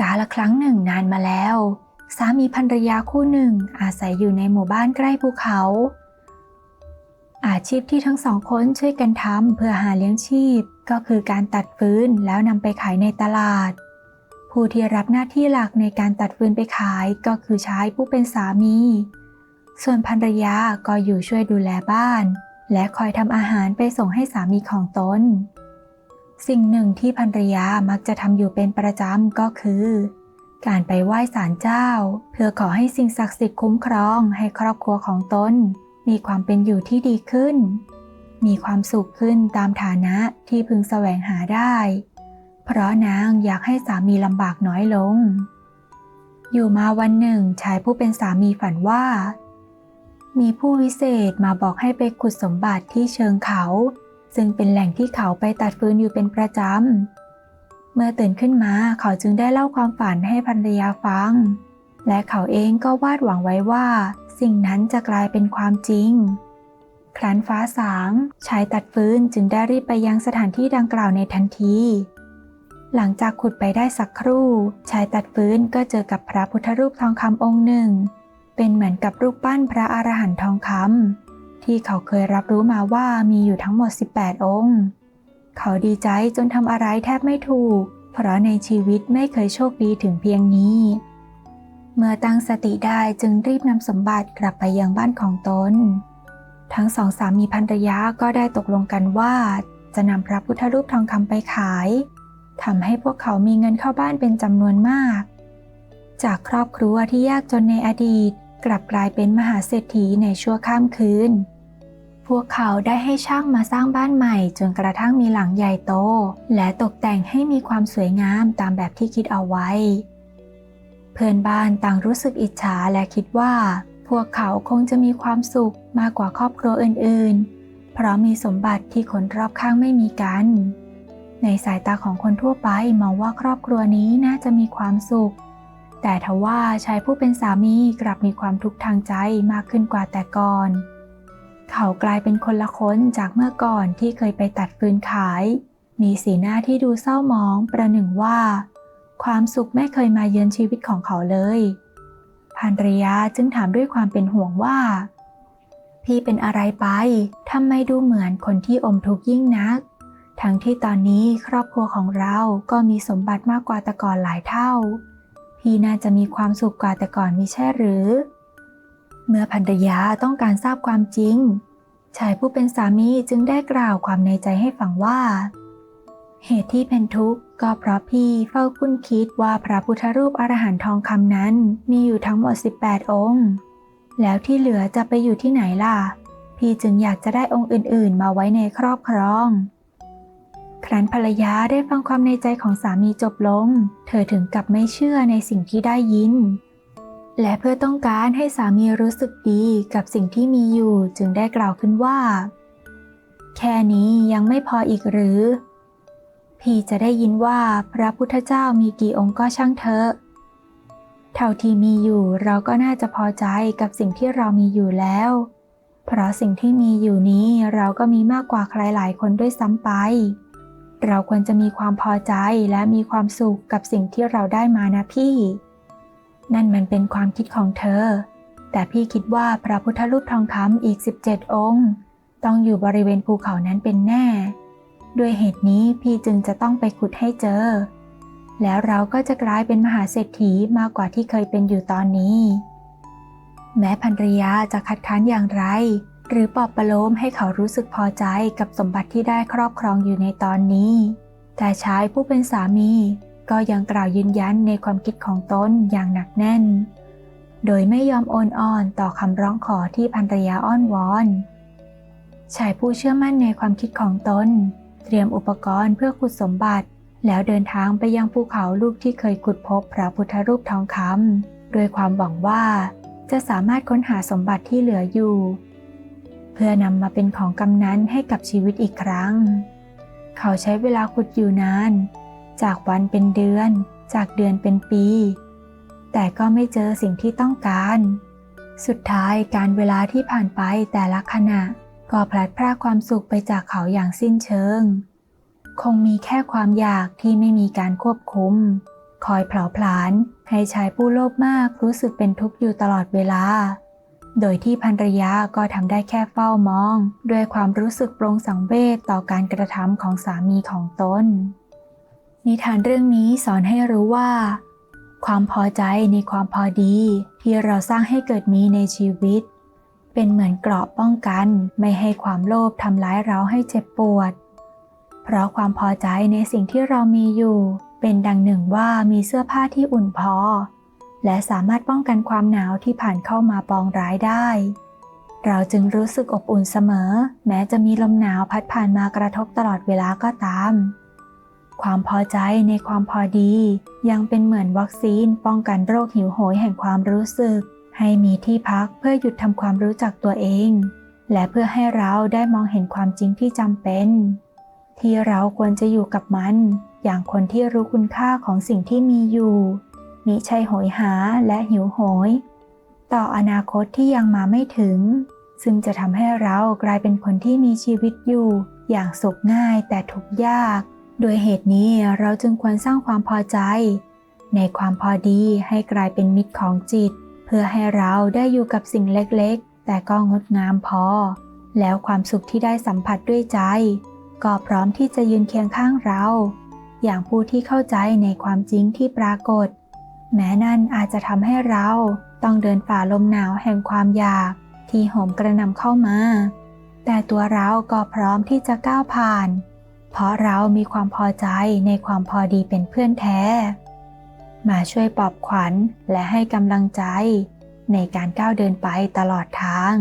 กาละครั้งหนึ่งนานมาแล้ว สามีภรรยาคู่หนึ่งอาศัยอยู่ในหมู่บ้านใกล้ภูเขา อาชีพที่ทั้งสองคนช่วยกันทำเพื่อหาเลี้ยงชีพ ก็คือการตัดฟืนแล้วนำไปขายในตลาด ผู้ที่รับหน้าที่หลักในการตัดฟืนไปขายก็คือชายผู้เป็นสามี ส่วนภรรยาก็อยู่ช่วยดูแลบ้าน และคอยทำอาหารไปส่งให้สามีของตน สิ่งหนึ่งที่ภรรยามักจะทำอยู่เป็นประจำก็คือ การไปไหว้ศาลเจ้า เพื่อขอให้สิ่งศักดิ์สิทธิ์คุ้มครองให้ครอบครัวของตนมีความเป็นอยู่ที่ดีขึ้น มีความสุขขึ้นตามฐานะที่พึงแสวงหาได้ เพราะนางอยากให้สามีลำบากน้อยลง อยู่มาวันหนึ่งชายผู้เป็นสามีฝันว่า มีผู้วิเศษมาบอกให้ไปขุดสมบัติที่เชิงเขา ซึ่งเป็นแหล่งที่เขาไปตัดฟืนอยู่เป็นประจำ เมื่อตื่นขึ้นมาเขาจึงได้เล่าความฝันให้ภรรยาฟัง และเขาเองก็วาดหวังไว้ว่า สิ่งนั้นจะกลายเป็นความจริง ครั้นฟ้าสางชายตัดฟืนจึงได้รีบไปยังสถานที่ดังกล่าวในทันทีหลังจากขุดไปได้สักครู่ ชายตัดฟืนก็เจอกับพระพุทธรูปทองคำองค์หนึ่ง เป็นเหมือนกับรูปปั้นพระอรหันต์ทองคำ ที่เขาเคยรับรู้มาว่ามีอยู่ทั้งหมด 18 องค์ เขาดีใจจนทำอะไรแทบไม่ถูก เพราะในชีวิตไม่เคยโชคดีถึงเพียงนี้ เมื่อตั้งสติได้จึงรีบนำสมบัติกลับไปยังบ้านของตน ทั้งสองสามีภรรยาก็ได้ตกลงกันว่า จะนำพระพุทธรูปทองคำไปขายทำให้พวกเขามีเงินเข้าบ้านเป็นจำนวนมาก จากครอบครัวที่ยากจนในอดีต กลับกลายเป็นมหาเศรษฐีในชั่วข้ามคืน พวกเขาได้ให้ช่างมาสร้างบ้านใหม่ จนกระทั่งมีหลังใหญ่โต และตกแต่งให้มีความสวยงามตามแบบที่คิดเอาไว้ เพื่อนบ้านต่างรู้สึกอิจฉาและคิดว่า พวกเขาคงจะมีความสุขมากกว่าครอบครัวอื่นๆ เพราะมีสมบัติที่คนรอบข้างไม่มีกัน ในสายตาของคนทั่วไปมองว่าครอบครัวนี้น่าจะมีความสุข แต่ทว่าชายผู้เป็นสามีกลับมีความทุกข์ทางใจมากขึ้นกว่าแต่ก่อน เขากลายเป็นคนละคนจากเมื่อก่อนที่เคยไปตัดฟืนขาย มีสีหน้าที่ดูเศร้าหมองประหนึ่งว่า ความสุขไม่เคยมาเยือนชีวิตของเขาเลยภรรยาจึงถามด้วยความเป็นห่วงว่า พี่เป็นอะไรไปทำไมดูเหมือนคนที่อมทุกข์ยิ่งนัก ทั้งที่ตอนนี้ครอบครัวของเราก็มีสมบัติมากกว่าแต่ก่อนหลายเท่า พี่น่าจะมีความสุขกว่าแต่ก่อนมิใช่หรือ เมื่อภรรยาต้องการทราบความจริง ชายผู้เป็นสามีจึงได้กล่าวความในใจให้ฟังว่า เหตุที่เป็นทุกข์ก็เพราะพี่เฝ้าคุ้นคิดว่าพระพุทธรูปอรหันต์ทองคำนั้นมีอยู่ทั้งหมด 18 องค์ แล้วที่เหลือจะไปอยู่ที่ไหนล่ะ พี่จึงอยากจะได้องค์อื่น ๆ มาไว้ในครอบครอง ครั้นภรรยาได้ฟังความในใจของสามีจบลง เธอถึงกับไม่เชื่อในสิ่งที่ได้ยิน และเพื่อต้องการให้สามีรู้สึกดีกับสิ่งที่มีอยู่จึงได้กล่าวขึ้นว่า แค่นี้ยังไม่พออีกหรือ พี่จะได้ยินว่าพระพุทธเจ้ามีกี่องค์ก็ช่างเถอะ เท่าที่มีอยู่เราก็น่าจะพอใจกับสิ่งที่เรามีอยู่แล้ว เพราะสิ่งที่มีอยู่นี้เราก็มีมากกว่าใครหลายคนด้วยซ้ำไป เราควรจะมีความพอใจและมีความสุขกับสิ่งที่เราได้มานะพี่ นั่นมันเป็นความคิดของเธอ แต่พี่คิดว่าพระพุทธรูปทองคำอีก 17 องค์ ต้องอยู่บริเวณภูเขานั้นเป็นแน่ ด้วยเหตุนี้พี่จึงจะต้องไปขุดให้เจอ แล้วเราก็จะกลายเป็นมหาเศรษฐีมากกว่าที่เคยเป็นอยู่ตอนนี้ แม้ภรรยาจะคัดค้านอย่างไร หรือปลอบประโลมให้เขารู้สึกพอใจกับสมบัติที่ได้ครอบครองอยู่ในตอนนี้ แต่ชายผู้เป็นสามี ก็ยังกล่าวยืนยันในความคิดของตนอย่างหนักแน่น โดยไม่ยอมโอนอ่อนต่อคำร้องขอที่ภรรยาอ้อนวอนชายผู้เชื่อมั่นในความคิดของตน เตรียมอุปกรณ์เพื่อขุดสมบัติ แล้วเดินทางไปยังภูเขาลูกที่เคยขุดพบพระพุทธรูปทองคำด้วยความหวังว่า จะสามารถค้นหาสมบัติที่เหลืออยู่ เพื่อนำมาเป็นของกำนันให้กับชีวิตอีกครั้ง เขาใช้เวลาขุดอยู่นาน จากวันเป็นเดือน จากเดือนเป็นปี แต่ก็ไม่เจอสิ่งที่ต้องการ สุดท้ายการเวลาที่ผ่านไปแต่ละขณะ ก็พลัดพรากความสุขไปจากเขาอย่างสิ้นเชิง คงมีแค่ความอยากที่ไม่มีการควบคุม คอยเผาผลาญให้ชายผู้โลภมากรู้สึกเป็นทุกข์อยู่ตลอดเวลา โดยที่ภรรยาก็ทำได้แค่เฝ้ามอง ด้วยความรู้สึกปรงสังเวชต่อการกระทำของสามีของตน นิทานเรื่องนี้สอนให้รู้ว่า ความพอใจในความพอดีที่เราสร้างให้เกิดมีในชีวิต เป็นเหมือนเกราะป้องกัน ไม่ให้ความโลภทำร้ายเราให้เจ็บปวด เพราะความพอใจในสิ่งที่เรามีอยู่ เป็นดังหนึ่งว่ามีเสื้อผ้าที่อุ่นพอ และสามารถป้องกันความหนาวที่ผ่านเข้ามาปองร้ายได้ เราจึงรู้สึกอบอุ่นเสมอ แม้จะมีลมหนาวพัดผ่านมากระทบตลอดเวลาก็ตาม ความพอใจในความพอดี ยังเป็นเหมือนวัคซีนป้องกันโรคหิวโหยแห่งความรู้สึก ให้มีที่พักเพื่อหยุดทำความรู้จักตัวเอง และเพื่อให้เราได้มองเห็นความจริงที่จำเป็น ที่เราควรจะอยู่กับมัน อย่างคนที่รู้คุณค่าของสิ่งที่มีอยู่มิใช่โหยหาและหิวโหย ต่ออนาคตที่ยังมาไม่ถึง ซึ่งจะทำให้เรากลายเป็นคนที่มีชีวิตอยู่ อย่างสุขง่ายแต่ทุกยาก โดยเหตุนี้เราจึงควรสร้างความพอใจ ในความพอดีให้กลายเป็นมิตรของจิต เพื่อให้เราได้อยู่กับสิ่งเล็กๆ แต่ก็งดงามพอ แล้วความสุขที่ได้สัมผัสด้วยใจ ก็พร้อมที่จะยืนเคียงข้างเรา อย่างผู้ที่เข้าใจในความจริงที่ปรากฏ แม้นั่นอาจจะทำให้เราต้องเดินฝ่าลมหนาวแห่งความอยากที่โหมกระนำเข้ามา แต่ตัวเราก็พร้อมที่จะก้าวผ่าน เพราะเรามีความพอใจในความพอดีเป็นเพื่อนแท้ มาช่วยปลอบขวัญและให้กำลังใจในการก้าวเดินไปตลอดทาง